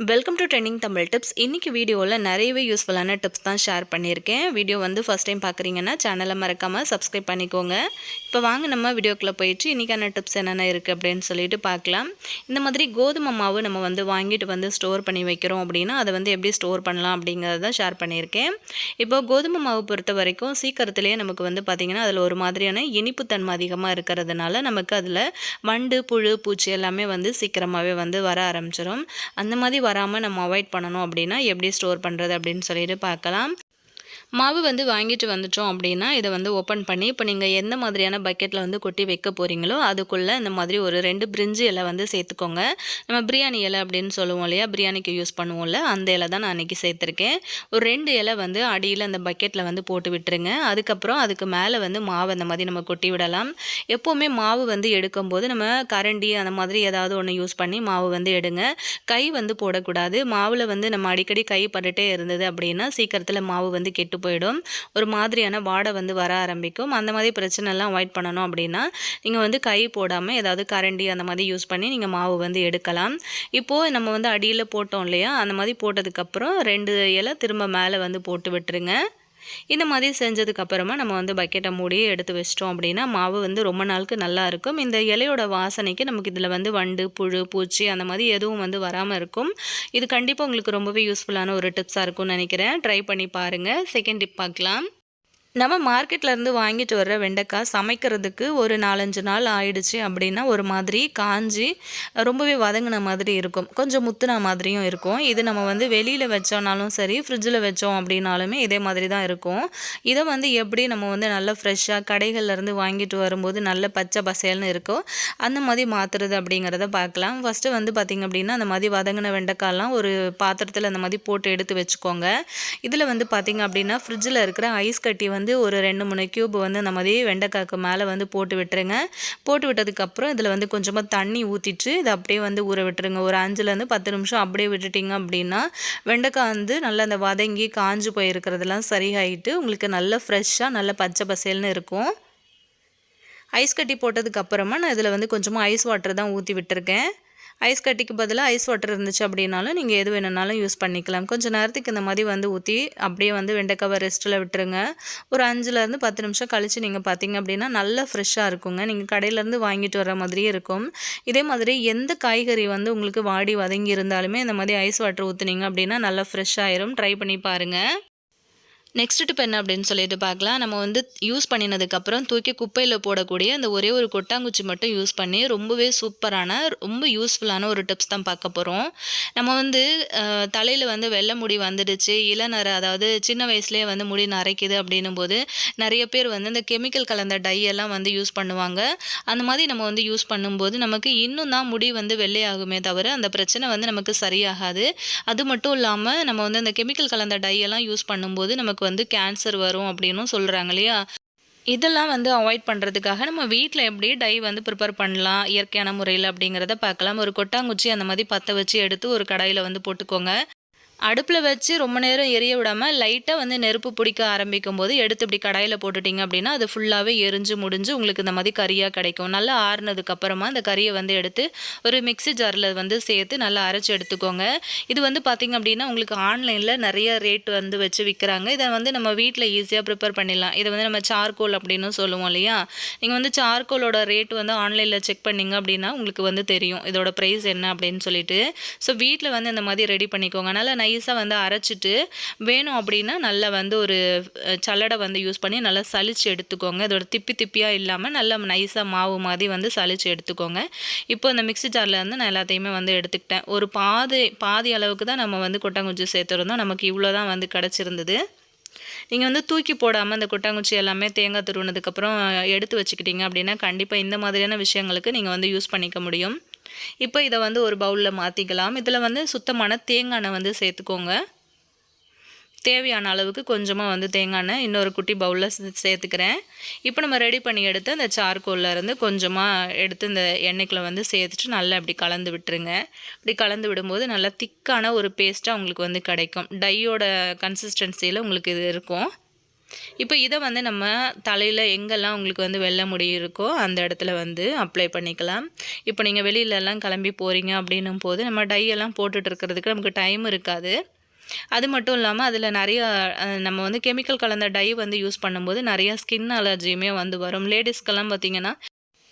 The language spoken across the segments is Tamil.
Welcome to trending Tamil tips இன்றைக்கி வீடியோவில் நிறையவே யூஸ்ஃபுல்லான டிப்ஸ் தான் ஷேர் பண்ணியிருக்கேன். வீடியோ வந்து ஃபஸ்ட் டைம் பார்க்குறீங்கன்னா சேனலை மறக்காமல் சப்ஸ்கிரைப் பண்ணிக்கோங்க. இப்போ வாங்க நம்ம வீடியோக்குள்ளே போயிட்டு இன்றைக்கான டிப்ஸ் என்னென்ன இருக்குது அப்படின்னு சொல்லிட்டு பார்க்கலாம். இந்த மாதிரி கோதுமை மாவு நம்ம வந்து வாங்கிட்டு வந்து ஸ்டோர் பண்ணி வைக்கிறோம் அப்படின்னா அதை வந்து எப்படி ஸ்டோர் பண்ணலாம் அப்படிங்கிறத ஷேர் பண்ணியிருக்கேன். இப்போ கோதுமை மாவு பொறுத்த வரைக்கும் சீக்கிரத்துலேயே நமக்கு வந்து பார்த்திங்கன்னா அதில் ஒரு மாதிரியான இனிப்புத்தன்மை அதிகமாக இருக்கிறதுனால நமக்கு அதில் வண்டு புழு பூச்சி எல்லாமே வந்து சீக்கிரமாகவே வந்து வர ஆரம்பிச்சிடும் அந்த மாதிரி வராமல் நம்ம அவாய்ட் பண்ணணும் அப்படின்னா எப்படி ஸ்டோர் பண்ணுறது அப்படின்னு சொல்லிட்டு பார்க்கலாம். மாவு வந்து வாங்கிட்டு வந்துட்டோம் அப்படின்னா இதை வந்து ஓப்பன் பண்ணி இப்போ நீங்கள் எந்த மாதிரியான பக்கெட்டில் வந்து கொட்டி வைக்க போகிறீங்களோ அதுக்குள்ளே இந்த மாதிரி ஒரு ரெண்டு பிரிஞ்சு இலை வந்து சேர்த்துக்கோங்க. நம்ம பிரியாணி இலை அப்படின்னு சொல்லுவோம் இல்லையா? பிரியாணிக்கு யூஸ் பண்ணுவோம்ல அந்த இலை தான் நான் அன்றைக்கி சேர்த்துருக்கேன். ஒரு ரெண்டு இலை வந்து அடியில் அந்த பக்கெட்டில் வந்து போட்டு விட்டுருங்க. அதுக்கப்புறம் அதுக்கு மேலே வந்து மாவு அந்த மாதிரி நம்ம கொட்டி விடலாம். எப்போவுமே மாவு வந்து எடுக்கும்போது நம்ம கரண்டி அந்த மாதிரி ஏதாவது ஒன்று யூஸ் பண்ணி மாவு வந்து எடுங்க. கை வந்து போடக்கூடாது. மாவில் வந்து நம்ம அடிக்கடி கை பட்டுட்டே இருந்தது அப்படின்னா சீக்கிரத்தில் மாவு வந்து கெட்டு போயிடும். ஒரு மாதிரியான வாடை வந்து வர ஆரம்பிக்கும். அந்த மாதிரி பிரச்சனைலாம் அவாய்ட் பண்ணணும் அப்படின்னா நீங்கள் வந்து கை போடாமல் ஏதாவது கரண்டி அந்த மாதிரி யூஸ் பண்ணி நீங்கள் மாவு வந்து எடுக்கலாம். இப்போது நம்ம வந்து அடியில் போட்டோம் இல்லையா? அந்த மாதிரி போட்டதுக்கப்புறம் ரெண்டு இலை திரும்ப மேலே வந்து போட்டு விட்டுருங்க. இந்த மாதிரி செஞ்சதுக்கப்புறமா நம்ம வந்து பக்கெட்டை மூடி எடுத்து வச்சிட்டோம் அப்படின்னா மாவு வந்து ரொம்ப நாளுக்கு நல்லா இருக்கும். இந்த இலையோட வாசனைக்கு நமக்கு இதில் வந்து வண்டு புழு பூச்சி அந்த மாதிரி எதுவும் வந்து வராமல் இருக்கும். இது கண்டிப்பாக உங்களுக்கு ரொம்பவே யூஸ்ஃபுல்லான ஒரு டிப்ஸாக இருக்கும்னு நினைக்கிறேன். ட்ரை பண்ணி பாருங்கள் செகண்ட் டிப் பார்க்கலாம். நம்ம மார்க்கெட்லேருந்து வாங்கிட்டு வர்ற வெண்டைக்காய் சமைக்கிறதுக்கு ஒரு நாலஞ்சு நாள் ஆயிடுச்சு அப்படின்னா ஒரு மாதிரி காஞ்சி ரொம்பவே வதங்கின மாதிரி இருக்கும். கொஞ்சம் முத்துன மாதிரியும் இருக்கும். இது நம்ம வந்து வெளியில் வச்சோனாலும் சரி ஃப்ரிட்ஜில் வச்சோம் அப்படின்னாலுமே இதே மாதிரி தான் இருக்கும். இதை வந்து எப்படி நம்ம வந்து நல்லா ஃப்ரெஷ்ஷாக கடைகள்லேருந்து வாங்கிட்டு வரும்போது நல்ல பச்சை பசேல்னு இருக்கோ அந்த மாதிரி மாற்றுறது அப்படிங்கிறத பார்க்கலாம். ஃபஸ்ட்டு வந்து பார்த்திங்க அப்படின்னா அந்த மாதிரி வதங்கின வெண்டைக்காய்லாம் ஒரு பாத்திரத்தில் அந்த மாதிரி போட்டு எடுத்து வச்சுக்கோங்க. இதில் வந்து பார்த்திங்க அப்படின்னா ஃப்ரிட்ஜில் இருக்கிற ஐஸ் கட்டி வந்து வந்து ஒரு ரெண்டு மூணு க்யூப் வந்து இந்த மாதிரி வெண்டைக்காய்க்கு மேலே வந்து போட்டு விட்டுருங்க. போட்டு விட்டதுக்கப்புறம் இதில் வந்து கொஞ்சமாக தண்ணி ஊற்றிட்டு இதை அப்படியே வந்து ஊற விட்டுருங்க. ஒரு அஞ்சுலேருந்து பத்து நிமிஷம் அப்படியே விட்டுட்டிங்க அப்படின்னா வெண்டைக்காய் வந்து நல்லா அந்த வதங்கி காஞ்சு போயிருக்கிறதெல்லாம் சரியாயிட்டு உங்களுக்கு நல்லா ஃப்ரெஷ்ஷாக நல்ல பச்சை பசேல்னு இருக்கும். ஐஸ் கட்டி போட்டதுக்கப்புறமா நான் இதில் வந்து கொஞ்சமாக ஐஸ் வாட்டர் தான் ஊற்றி விட்டுருக்கேன். ஐஸ் கட்டிக்கு பதிலாக ஐஸ் வாட்டர் இருந்துச்சு அப்படின்னாலும் நீங்கள் எது வேணுனாலும் யூஸ் பண்ணிக்கலாம். கொஞ்சம் நேரத்துக்கு இந்த மாதிரி வந்து ஊற்றி அப்படியே வந்து வெண்டைக்காவை ரெஸ்ட்டில் விட்டுருங்க. ஒரு அஞ்சுலேருந்து பத்து நிமிஷம் கழித்து நீங்கள் பார்த்தீங்க அப்படின்னா நல்லா ஃப்ரெஷ்ஷாக இருக்குங்க. நீங்கள் கடையிலேருந்து வாங்கிட்டு வர மாதிரியே இருக்கும். இதே மாதிரி எந்த காய்கறி வந்து உங்களுக்கு வாடி வதங்கி இருந்தாலுமே இந்த மாதிரி ஐஸ் வாட்டர் ஊற்றுனீங்க அப்படின்னா நல்லா ஃப்ரெஷ் ஆயிரும். ட்ரை பண்ணி பாருங்கள் நெக்ஸ்ட் டிப் என்ன அப்படின்னு சொல்லிட்டு பார்க்கலாம். நம்ம வந்து யூஸ் பண்ணினதுக்கப்புறம் தூக்கி குப்பையில் போடக்கூடிய அந்த ஒரே ஒரு கொட்டாங்குச்சி மட்டும் யூஸ் பண்ணி ரொம்பவே சூப்பரான ரொம்ப யூஸ்ஃபுல்லான ஒரு டிப்ஸ் தான் பார்க்க போகிறோம் நம்ம வந்து தலையில் வந்து வெள்ளை முடி வந்துடுச்சு. இளநர அதாவது சின்ன வயசுலேயே வந்து முடி நரைக்குது அப்படின்னும் போது நிறைய பேர் வந்து இந்த கெமிக்கல் கலந்த டை எல்லாம் வந்து யூஸ் பண்ணுவாங்க. அந்த மாதிரி நம்ம வந்து யூஸ் பண்ணும்போது நமக்கு இன்னும் தான் முடி வந்து வெள்ளையாகுமே தவிர அந்த பிரச்சனை வந்து நமக்கு சரியாகாது. அது மட்டும் இல்லாமல் நம்ம வந்து அந்த கெமிக்கல் கலந்த டை எல்லாம் யூஸ் பண்ணும்போது நமக்கு நமக்கு வந்து கேன்சர் வரும் அப்படின்னும் சொல்கிறாங்க இல்லையா? இதெல்லாம் வந்து அவாய்ட் பண்ணுறதுக்காக நம்ம வீட்டில் எப்படி டை வந்து ப்ரிப்பேர் பண்ணலாம் இயற்கையான முறையில் அப்படிங்கிறத பார்க்கலாம். ஒரு கொட்டாங்குச்சி அந்த மாதிரி பற்ற வச்சு எடுத்து ஒரு கடாயில் வந்து போட்டுக்கோங்க. அடுப்பில் வச்சு ரொம்ப நேரம் எரிய விடாமல் லைட்டாக வந்து நெருப்பு பிடிக்க ஆரம்பிக்கும் போது எடுத்து இப்படி கடாயில் போட்டுட்டிங்க அப்படின்னா அது ஃபுல்லாகவே எரிஞ்சு முடிஞ்சு உங்களுக்கு இந்த மாதிரி கறியாக கிடைக்கும். நல்லா ஆறுனதுக்கப்புறமா அந்த கறியை வந்து எடுத்து ஒரு மிக்சி ஜாரில் வந்து சேர்த்து நல்லா அரைச்சி எடுத்துக்கோங்க. இது வந்து பார்த்திங்க அப்படின்னா உங்களுக்கு ஆன்லைனில் நிறைய ரேட் வந்து வச்சு விற்கிறாங்க இதை வந்து நம்ம வீட்டில் ஈஸியாக ப்ரிப்பேர் பண்ணிடலாம். இதை வந்து நம்ம சார்கோல் அப்படின்னு சொல்லுவோம் இல்லையா? நீங்கள் வந்து சார்கோலோட ரேட் வந்து ஆன்லைனில் செக் பண்ணிங்க அப்படின்னா உங்களுக்கு வந்து தெரியும். இதோட ப்ரைஸ் என்ன அப்படின்னு சொல்லிட்டு. ஸோ வீட்டில் வந்து இந்த மாதிரி ரெடி பண்ணிக்கோங்க. நல்லா நைஸாக வந்து அரைச்சிட்டு வேணும் அப்படின்னா நல்லா வந்து ஒரு சல்லடை வந்து யூஸ் பண்ணி நல்லா சளிச்சு எடுத்துக்கோங்க. இதோட திப்பி திப்பியாக இல்லாமல் நல்லா நைஸாக மாவு மாதிரி வந்து சளிச்சு எடுத்துக்கோங்க. இப்போ இந்த மிக்சி ஜாரில் வந்து நான் எல்லாத்தையுமே வந்து எடுத்துக்கிட்டேன். ஒரு பாதி பாதி அளவுக்கு தான் நம்ம வந்து கொட்டாங்குச்சி சேர்த்துருந்தோம். நமக்கு இவ்வளோ தான் வந்து கிடச்சிருந்தது. நீங்கள் வந்து தூக்கி போடாமல் அந்த கொட்டாங்குச்சி எல்லாமே தேங்காய் துருவினதுக்கப்புறம் எடுத்து வச்சுக்கிட்டீங்க அப்படின்னா கண்டிப்பாக இந்த மாதிரியான விஷயங்களுக்கு நீங்கள் வந்து யூஸ் பண்ணிக்க முடியும். இப்போ இதை வந்து ஒரு பவுலில் மாற்றிக்கலாம் இதில் வந்து சுத்தமான தேங்காய் எண்ணெய் வந்து சேர்த்துக்கோங்க. தேவையான அளவுக்கு கொஞ்சமாக வந்து தேங்காய் எண்ணெய் இன்னொரு குட்டி பவுலில் சேர்த்துக்கிறேன். இப்போ நம்ம ரெடி பண்ணி எடுத்து அந்த சார்கோல்லேருந்து கொஞ்சமாக எடுத்து இந்த எண்ணெய்க்குள்ள வந்து சேர்த்துட்டு நல்லா இப்படி கலந்து விட்டுருங்க. இப்படி கலந்து விடும்போது நல்லா திக்கான ஒரு பேஸ்ட்டாக உங்களுக்கு வந்து கிடைக்கும். டையோட கன்சிஸ்டன்சியில் உங்களுக்கு இது இருக்கும். இப்போ இதை வந்து நம்ம தலையில் எங்கெல்லாம் உங்களுக்கு வந்து வெள்ளை முடி இருக்கோ அந்த இடத்துல வந்து அப்ளை பண்ணிக்கலாம். இப்போ நீங்கள் வெளியிலலாம் கிளம்பி போகிறீங்க அப்படின்னும் போது நம்ம டை எல்லாம் போட்டுட்டு இருக்கிறதுக்கு நமக்கு டைம் இருக்காது. அது மட்டும் இல்லாமல் அதில் நிறைய நம்ம வந்து கெமிக்கல் கலந்த டை வந்து யூஸ் பண்ணும்போது நிறையா ஸ்கின் அலர்ஜியுமே வந்து வரும். லேடிஸ்க்கெல்லாம் பார்த்திங்கன்னா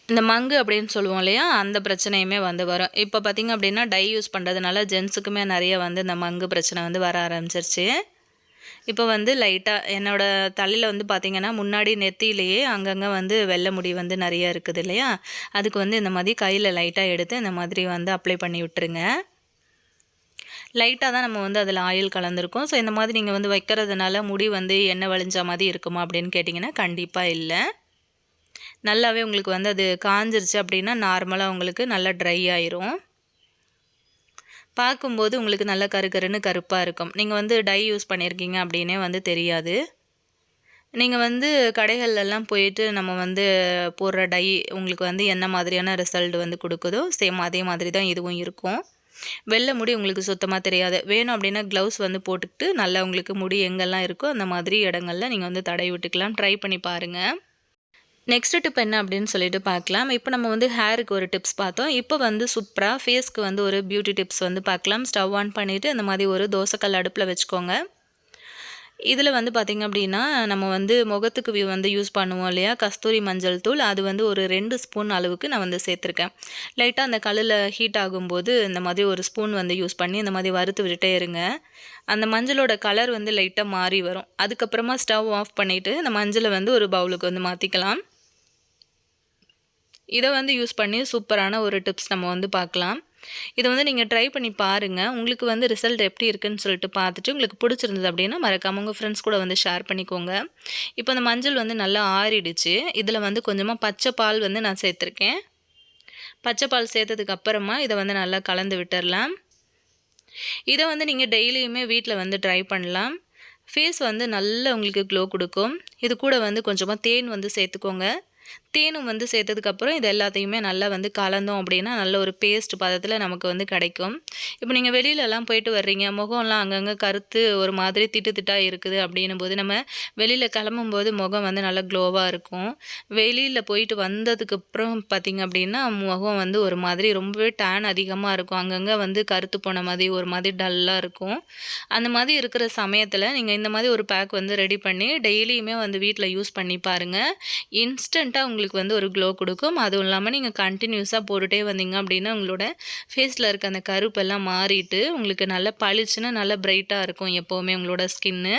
இந்த மங்கு அப்படின்னு சொல்லுவோம் இல்லையா அந்த பிரச்சனையுமே வந்து வரும். இப்போ பார்த்திங்க அப்படின்னா டை யூஸ் பண்ணுறதுனால ஜென்ஸுக்குமே நிறைய வந்து இந்த மங்கு பிரச்சனை வந்து வர ஆரம்பிச்சிருச்சு. இப்போ வந்து லைட்டாக என்னோட தலையில் வந்து பார்த்திங்கன்னா முன்னாடி நெத்தியிலேயே அங்கங்கே வந்து வெள்ளை முடி வந்து நிறைய இருக்குது இல்லையா? அதுக்கு வந்து இந்த மாதிரி கையில் லைட்டாக எடுத்து இந்த மாதிரி வந்து அப்ளை பண்ணி விட்டுருங்க. லைட்டாக தான் நம்ம வந்து அதில் ஆயில் கலந்துருக்கோம். ஸோ இந்த மாதிரி நீங்கள் வந்து வைக்கிறதுனால முடி வந்து எண்ணெய் வழிஞ்ச மாதிரி இருக்குமா அப்படின்னு கேட்டிங்கன்னா கண்டிப்பாக இல்லை. நல்லாவே உங்களுக்கு வந்து அது காஞ்சிருச்சு அப்படின்னா நார்மலாக உங்களுக்கு நல்லா ட்ரை ஆயிரும். பார்க்கும்போது உங்களுக்கு நல்லா கருகருன்னு கருப்பாக இருக்கும். நீங்கள் வந்து டை யூஸ் பண்ணியிருக்கீங்க அப்படின்னே வந்து தெரியாது. நீங்கள் வந்து கடைகள்லாம் போயிட்டு நம்ம வந்து போடுற டை உங்களுக்கு வந்து என்ன மாதிரியான ரிசல்ட் வந்து கொடுக்குதோ சேம் அதே மாதிரி தான் இதுவும் இருக்கும். வெள்ளை முடி உங்களுக்கு சுத்தமாக தெரியாது. வேணும் அப்படின்னா க்ளவுஸ் வந்து போட்டுக்கிட்டு நல்லா உங்களுக்கு முடி எங்கெல்லாம் இருக்கோ அந்த மாதிரி இடங்கள்ல நீங்கள் வந்து தடை விட்டுக்கலாம். ட்ரை பண்ணி பாருங்கள் நெக்ஸ்ட் டிப் என்ன அப்படின்னு சொல்லிட்டு பார்க்கலாம். இப்போ நம்ம வந்து ஹேருக்கு ஒரு டிப்ஸ் பார்த்தோம். இப்போ வந்து சூப்பராக ஃபேஸ்க்கு வந்து ஒரு பியூட்டி டிப்ஸ் வந்து பார்க்கலாம். ஸ்டவ் ஆன் பண்ணிவிட்டு அந்த மாதிரி ஒரு தோசைக்கல் அடுப்பில் வச்சுக்கோங்க. இதில் வந்து பார்த்திங்க அப்படின்னா நம்ம வந்து முகத்துக்கு வந்து யூஸ் பண்ணுவோம் இல்லையா? கஸ்தூரி மஞ்சள் தூள் அது வந்து ஒரு ரெண்டு ஸ்பூன் அளவுக்கு நான் வந்து சேர்த்துருக்கேன். லைட்டாக அந்த கல்லில் ஹீட் ஆகும்போது இந்த மாதிரி ஒரு ஸ்பூன் வந்து யூஸ் பண்ணி இந்த மாதிரி வறுத்து விட்டுட்டே இருங்க. அந்த மஞ்சளோட கலர் வந்து லைட்டாக மாறி வரும். அதுக்கப்புறமா ஸ்டவ் ஆஃப் பண்ணிவிட்டு இந்த மஞ்சளை வந்து ஒரு பவுலுக்கு வந்து மாற்றிக்கலாம் இதை வந்து யூஸ் பண்ணி சூப்பரான ஒரு டிப்ஸ் நம்ம வந்து பார்க்கலாம். இதை வந்து நீங்கள் ட்ரை பண்ணி பாருங்கள் உங்களுக்கு வந்து ரிசல்ட் எப்படி இருக்குன்னு சொல்லிட்டு பார்த்துட்டு உங்களுக்கு பிடிச்சிருந்தது அப்படின்னா மறக்காம உங்கள் ஃப்ரெண்ட்ஸ் கூட வந்து ஷேர் பண்ணிக்கோங்க. இப்போ அந்த மஞ்சள் வந்து நல்லா ஆறிடுச்சு. இதில் வந்து கொஞ்சமாக பச்சை பால் வந்து நான் சேர்த்துருக்கேன். பச்சை பால் சேர்த்ததுக்கு அப்புறமா இதை வந்து நல்லா கலந்து விட்டுடலாம் இதை வந்து நீங்கள் டெய்லியுமே வீட்டில் வந்து ட்ரை பண்ணலாம். ஃபேஸ் வந்து நல்ல உங்களுக்கு க்ளோ கொடுக்கும். இது கூட வந்து கொஞ்சமாக தேன் வந்து சேர்த்துக்கோங்க. தேனும் வந்து சேர்த்ததுக்கப்புறம் இது எல்லாத்தையுமே நல்லா வந்து கலந்தோம் அப்படின்னா நல்ல ஒரு பேஸ்ட் பதத்தில் நமக்கு வந்து கிடைக்கும். இப்போ நீங்கள் வெளியிலலாம் போயிட்டு வர்றீங்க முகம்லாம் அங்கங்கே கருத்து ஒரு மாதிரி திட்டு திட்டாக இருக்குது அப்படின்னும் போது நம்ம வெளியில் கிளம்பும்போது முகம் வந்து நல்லா க்ளோவாக இருக்கும். வெளியில் போயிட்டு வந்ததுக்கப்புறம் பார்த்திங்க அப்படின்னா முகம் வந்து ஒரு மாதிரி ரொம்பவே டேன் அதிகமாக இருக்கும். அங்கங்கே வந்து கருத்து போன மாதிரி ஒரு மாதிரி டல்லாக இருக்கும். அந்த மாதிரி இருக்கிற சமயத்தில் நீங்கள் இந்த மாதிரி ஒரு பேக் வந்து ரெடி பண்ணி டெய்லியுமே வந்து வீட்டில் யூஸ் பண்ணி பாருங்கள் இன்ஸ்டண்ட்டாக உங்களுக்கு உங்களுக்கு வந்து ஒரு க்ளோ கொடுக்கும். அதுவும் இல்லாமல் நீங்கள் கண்டினியூஸாக போட்டுட்டே வந்தீங்க அப்படின்னா உங்களோட ஃபேஸில் இருக்க அந்த கருப்பெல்லாம் மாறிட்டு உங்களுக்கு நல்ல பளிச்சுன்னு நல்ல பிரைட்டாக இருக்கும் எப்போவுமே உங்களோட ஸ்கின்னு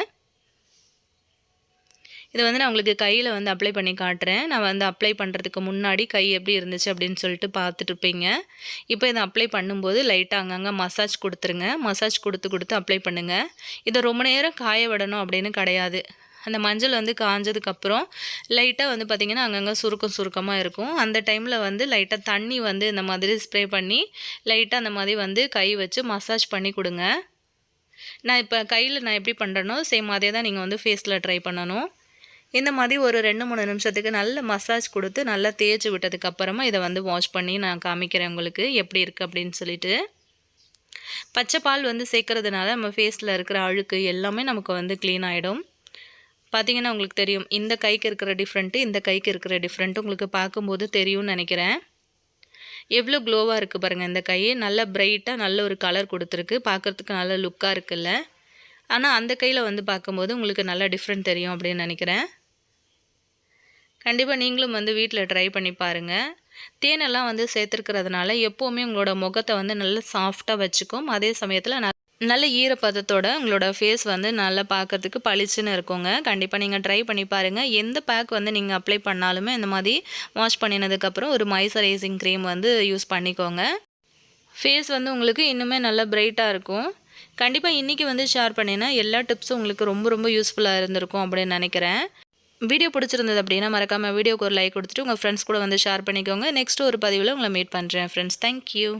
இதை வந்து நான் உங்களுக்கு கையில் வந்து அப்ளை பண்ணி காட்டுறேன். நான் வந்து அப்ளை பண்ணுறதுக்கு முன்னாடி கை எப்படி இருந்துச்சு அப்படின்னு சொல்லிட்டு பார்த்துட்டு இருப்பீங்க. இப்போ இதை அப்ளை பண்ணும்போது லைட்டாக அங்கங்கே மசாஜ் கொடுத்துருங்க. மசாஜ் கொடுத்து கொடுத்து அப்ளை பண்ணுங்கள் இதை ரொம்ப நேரம் காய விடணும் அப்படின்னு கிடையாது. அந்த மஞ்சள் வந்து காஞ்சதுக்கப்புறம் லைட்டாக வந்து பார்த்திங்கன்னா அங்கங்கே சுருக்கம் சுருக்கமாக இருக்கும். அந்த டைமில் வந்து லைட்டாக தண்ணி வந்து இந்த மாதிரி ஸ்ப்ரே பண்ணி லைட்டாக அந்த மாதிரி வந்து கை வச்சு மசாஜ் பண்ணி கொடுங்க. நான் இப்போ கையில் நான் எப்படி பண்ணுறேனோ சேம் அதே தான் நீங்கள் வந்து ஃபேஸில் ட்ரை பண்ணணும். இந்த மாதிரி ஒரு ரெண்டு மூணு நிமிஷத்துக்கு நல்ல மசாஜ் கொடுத்து நல்லா தேய்ச்சி விட்டதுக்கு அப்புறமா இதை வந்து வாஷ் பண்ணி நான் காமிக்கிறேன் உங்களுக்கு எப்படி இருக்குது அப்படின்னு சொல்லிட்டு. பச்சை பால் வந்து சேர்க்கறதுனால நம்ம ஃபேஸில் இருக்கிற அழுக்கு எல்லாமே நமக்கு வந்து க்ளீன் ஆகிடும் பார்த்தீங்கன்னா உங்களுக்கு தெரியும். இந்த கைக்கு இருக்கிற டிஃப்ரெண்ட்டு இந்த கைக்கு இருக்கிற டிஃப்ரெண்ட்டு உங்களுக்கு பார்க்கும்போது தெரியும்னு நினைக்கிறேன். எவ்வளோ க்ளோவாக இருக்குது பாருங்கள் இந்த கை நல்ல பிரைட்டாக நல்ல ஒரு கலர் கொடுத்துருக்கு. பார்க்குறதுக்கு நல்ல லுக்காக இருக்குல்ல. ஆனால் அந்த கையில் வந்து பார்க்கும்போது உங்களுக்கு நல்லா டிஃப்ரெண்ட் தெரியும் அப்படின்னு நினைக்கிறேன். கண்டிப்பாக நீங்களும் வந்து வீட்டில் ட்ரை பண்ணி பாருங்கள் தேனெல்லாம் வந்து சேர்த்துருக்கிறதுனால எப்போவுமே உங்களோட முகத்தை வந்து நல்லா சாஃப்டாக வச்சுக்கும். அதே சமயத்தில் நல்ல ஈரப்பதத்தோட உங்களோட ஃபேஸ் வந்து நல்லா பார்க்கறதுக்கு பளிச்சுன்னு இருக்குங்க. கண்டிப்பாக நீங்கள் ட்ரை பண்ணி பாருங்கள் எந்த பேக் வந்து நீங்கள் அப்ளை பண்ணாலுமே இந்த மாதிரி வாஷ் பண்ணினதுக்கப்புறம் ஒரு மாய்ஸ்சரைசிங் க்ரீம் வந்து யூஸ் பண்ணிக்கோங்க. ஃபேஸ் வந்து உங்களுக்கு இன்னுமே நல்லா பிரைட்டாக இருக்கும். கண்டிப்பாக இன்றைக்கி வந்து ஷேர் பண்ணினா எல்லா டிப்ஸும் உங்களுக்கு ரொம்ப ரொம்ப யூஸ்ஃபுல்லாக இருந்திருக்கும் அப்படின்னு நினைக்கிறேன். வீடியோ பிடிச்சிருந்தது அப்படின்னா மறக்காமல் வீடியோக்கு ஒரு லைக் கொடுத்துட்டு உங்கள் ஃப்ரெண்ட்ஸ் கூட வந்து ஷேர் பண்ணிக்கோங்க. நெக்ஸ்ட் ஒரு பதிவில் உங்களை மீட் பண்ணுறேன் ஃப்ரெண்ட்ஸ் தேங்க்யூ